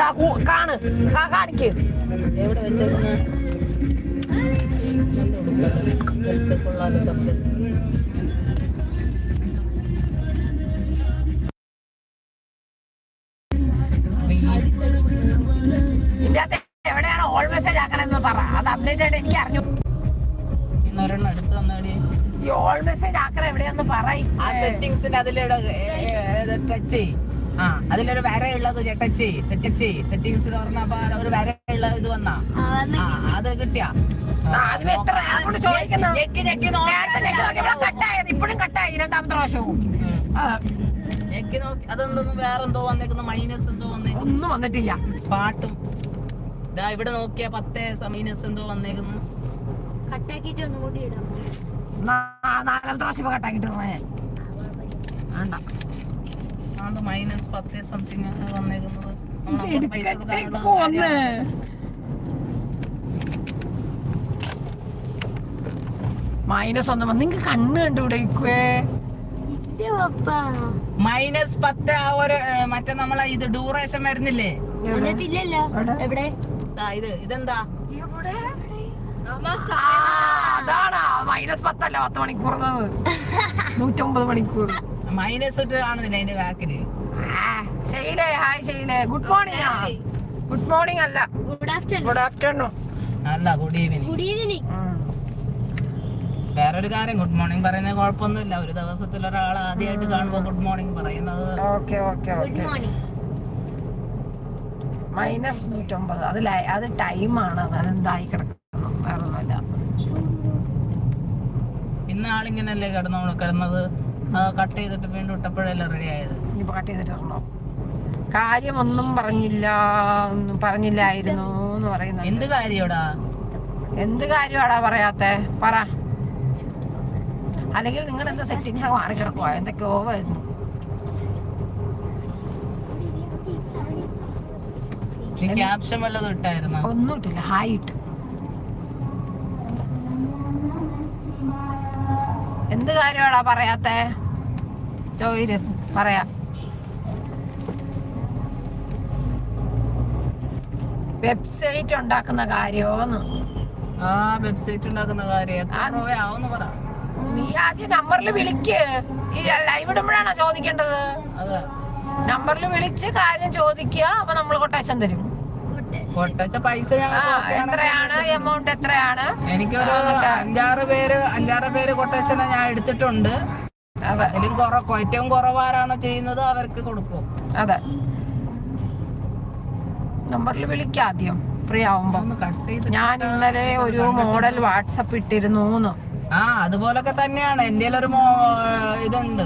ആ കാണ്. കാണിക്ക്. എവിടെ വെച്ചേക്കുന്ന? എവിടെയാണ് ഓൾ മെസ്സേജ് ആക്കണമെന്ന് പറ. അത് അപ്ഡേറ്റ് ആയിട്ട് എനിക്ക് അറിഞ്ഞു. ഈ ഓൾ മെസ്സേജ് ആക്കണം എവിടെയാന്ന് പറയും ആ സെറ്റിങ്സിന്റെ അതിലൂടെ ടച്ച് ചെയ് ആ അതിലൊരു വര ഉള്ളത് സെറ്റച്ചി സെറ്റിങ്സ് എന്ന് പറഞ്ഞപ്പോ ഒരു വര ഉള്ള ഇത് വന്നാ. ആ അത് കിട്ടിയാ. ഇപ്പോഴും കട്ടായി. രണ്ടാമത്തെ പ്രാവശ്യവും. ഞെക്കി നോക്കി. അതെന്തോന്ന്? വേറെന്തോ വന്നേക്കുന്നു. മൈനസ് എന്തോ വന്നേക്കുന്നു. ഒന്നും വന്നിട്ടില്ല. പാട്ടും. ഇതാ ഇവിടെ നോക്കിയ പത്തേ മൈനസ് എന്തോ വന്നേക്കുന്നു. കട്ടാക്കിട്ട് ഒന്നും കൂടി ഇടാം. നാലാമത്തെ പ്രാവശ്യം കട്ടാക്കിട്ട് വേണ്ട. അത് മൈനസ് പത്ത് സംതിങ് വന്നേക്കുന്നത്. നമ്മൾ പൈസ കൊടുക്കാനുള്ള. മൈനസ് ഒന്നും വന്ന് നിങ്ങക്ക് കണ്ണ് കണ്ടുകൂടെ ഇക്കുവേ? മൈനസ് പത്ത് ആ ഒരു മറ്റേ നമ്മളെ ഇത് ഡ്യൂറേഷൻ വരുന്നില്ലേ? ഇത് ഇതെന്താ? അതാണ് മൈനസ് പത്തല്ല പത്ത് മണിക്കൂർ നൂറ്റമ്പത് മണിക്കൂർ. മൈനസ് ഇട്ട് കാണുന്നില്ല അതിന്റെ ബാക്കിൽ ആ, ശൈലേ ഹായ് ശൈലേ. ഗുഡ് മോർണിംഗ് ഗുഡ് മോർണിംഗ് അല്ല. ഗുഡ് ആഫ്റ്റർനൂൺ ഗുഡ് ആഫ്റ്റർനൂൺ അല്ല ഗുഡ് ഈവനിങ് ഗുഡ് ഈവനിങ് വേറൊരു കാര്യം ഗുഡ് മോർണിംഗ് പറയുന്ന കുഴപ്പമൊന്നുമില്ല. ഒരു ദിവസത്തിൽ ഒരാൾ ആദ്യമായിട്ട് കാണുമ്പോൾ ഗുഡ് മോർണിംഗ് പറയുന്നത് okay okay good okay minus നൂറ്റമ്പത്. അത് അത് ടൈമാണ് അതെന്തായി കിടക്കുന്നു? വേറെ ഒന്നുമില്ല ഇന്ന് ആളിങ്ങനല്ലേ കിടന്നു കിടന്നത്? കട്ട് ചെയ്തിട്ട് വീണ്ടും ഇട്ടപ്പോഴല്ലേ റെഡി ആയത്? കട്ട് ചെയ്തിട്ടുണ്ടോ? കാര്യമൊന്നും പറഞ്ഞില്ല ഒന്നും പറഞ്ഞില്ലായിരുന്നു എന്ന് പറയുന്നു എന്ത് കാര്യോടാ? എന്ത് കാര്യമാടാ പറയാത്തെ? പറ. അല്ലെങ്കിൽ നിങ്ങൾ എന്താ സെറ്റിങ്സ് മാറി കിടക്കുവാ എന്തൊക്കെയോ വരുന്നു നീ ക്യാപ്ഷൻ വല്ലതും ഇട്ടായിരുന്നു? ഒന്നും ഇട്ടില്ല. ഹായ് ഇട്ട്. എന്ത് കാര്യമാടാ പറയാത്തെ? ചോയിര് പറയാ. വെബ്സൈറ്റ് ഉണ്ടാക്കുന്ന കാര്യോന്ന് ആ വെബ്സൈറ്റ് ഉണ്ടാക്കുന്ന കാര്യം. പറ. നീ ആദ്യം നമ്പറിൽ വിളിക്ക്. ഈ ലൈവ് ഇടുമ്പോഴാണോ ചോദിക്കേണ്ടത്? നമ്പറിൽ വിളിച്ച് കാര്യം ചോദിക്കുക അപ്പൊ നമ്മൾ കൊട്ടേഷൻ തരും. ഗുഡ് കൊട്ടച്ച പൈസ എത്രയാണ്? എമൗണ്ട് എത്രയാണ്? എനിക്കൊരു അഞ്ചാറ് പേര് അഞ്ചാറ് പേര് കൊട്ടേഷൻ ഞാൻ എടുത്തിട്ടുണ്ട്. അതെ. അതിലും ഏറ്റവും കുറവാരാണോ ചെയ്യുന്നത് അവർക്ക് കൊടുക്കും. അതെ. നമ്പറിൽ വിളിക്കാം ആദ്യം. ഫ്രീ ആവുമ്പോ. ഞാൻ ഇന്നലെ ഒരു മോഡൽ വാട്സപ്പ് ഇട്ടിരുന്നു ആ അതുപോലൊക്കെ തന്നെയാണ്. എന്റെ ഒരു ഇതുണ്ട്.